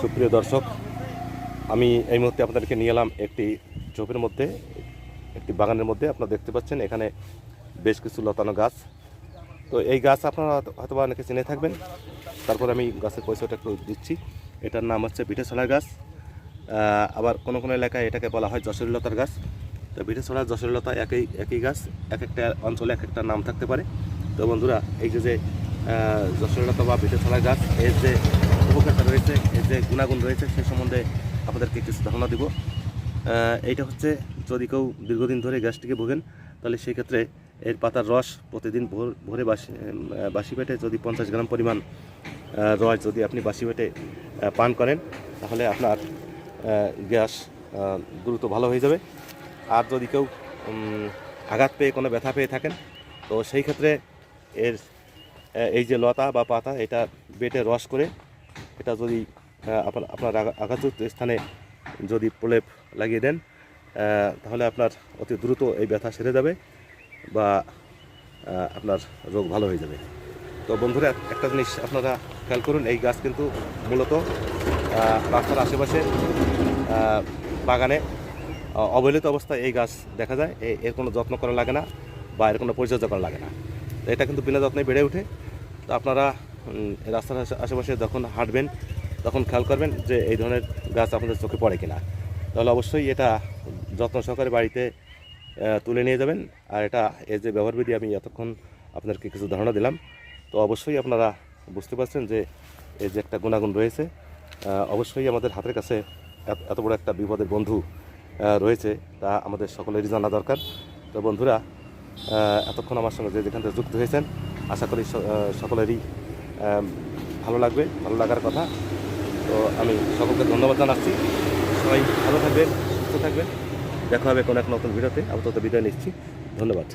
সুপ্রিয় দর্শক, আমি এই মুহূর্তে আপনাদেরকে নিয়ে এলাম একটি ঝোপের মধ্যে, একটি বাগানের মধ্যে। আপনারা দেখতে পাচ্ছেন, এখানে বেশ কিছু লতানো গাছ। তো এই গাছ আপনারা হয়তো অনেকে চিনে থাকবেন। তারপর আমি গাছের পরিচয়টা একটু দিচ্ছি। এটার নাম হচ্ছে পিঠেছড়া গাছ। আবার কোনো কোনো এলাকায় এটাকে বলা হয় যশোরী লতার গাছ। তো পিঠেছড়া যশোরী লতা একই একই গাছ, এক একটা অঞ্চলে এক একটা নাম থাকতে পারে। তো বন্ধুরা, এই যে যে আহ, যশোরী লতা বা পিঠেছড়া গাছ এর যে উপকারিতা রয়েছে এর যে গুণাগুণ রয়েছে সে সম্বন্ধে আপনাদেরকে কিছু ধারণা দিব। এইটা হচ্ছে যদি কেউ দীর্ঘদিন ধরে গ্যাসটিকে ভোগেন তাহলে সেই ক্ষেত্রে এর পাতার রস প্রতিদিন ভোর ভোরে বাসি বাসি পেটে যদি পঞ্চাশ গ্রাম পরিমাণ রস যদি আপনি বাসি পেটে পান করেন তাহলে আপনার গ্যাস দ্রুত ভালো হয়ে যাবে। আর যদি কেউ আঘাত পেয়ে কোনো ব্যথা পেয়ে থাকেন তো সেই ক্ষেত্রে এর এই যে লতা বা পাতা, এটা বেটে রস করে, এটা যদি আপনার আঘাতযুক্ত স্থানে যদি প্রলেপ লাগিয়ে দেন তাহলে আপনার অতি দ্রুত এই ব্যথা সেরে যাবে বা আপনার রোগ ভালো হয়ে যাবে। তো বন্ধুরা, একটা জিনিস আপনারা খেয়াল করুন, এই গাছ কিন্তু মূলত রাস্তার আশেপাশে বাগানে অবহেলিত অবস্থায় এই গাছ দেখা যায়। এর কোনো যত্ন করা লাগে না বা এর কোনো পরিচর্যা করা লাগে না। এটা কিন্তু বিনা যত্নে বেড়ে ওঠে। তো আপনারা রাস্তার আশেপাশে যখন হাঁটবেন, তখন খেয়াল করবেন যে এই ধরনের গাছ আপনাদের চোখে পড়ে কিনা। তাহলে অবশ্যই এটা যত্ন সহকারে বাড়িতে তুলে নিয়ে যাবেন। আর এটা এর যে ব্যবহারবিধি আমি এতক্ষণ আপনাদেরকে কিছু ধারণা দিলাম, তো অবশ্যই আপনারা বুঝতে পারছেন যে এর যে একটা গুণাগুণ রয়েছে। অবশ্যই আমাদের হাতের কাছে এত- বড় একটা বিপদের বন্ধু রয়েছে, তা আমাদের সকলেরই জানা দরকার। তো বন্ধুরা এতক্ষণ আমার সঙ্গে যে যেখান থেকে যুক্ত হয়েছেন, আশা করি সকলেরই ভালো লাগবে, ভালো লাগার কথা। তো আমি সকলকে ধন্যবাদ জানাচ্ছি। সবাই ভালো থাকবেন, সুস্থ থাকবেন। দেখা হবে কোনো এক নতুন ভিডিওতে। আপাতত বিদায় নিচ্ছি। ধন্যবাদ।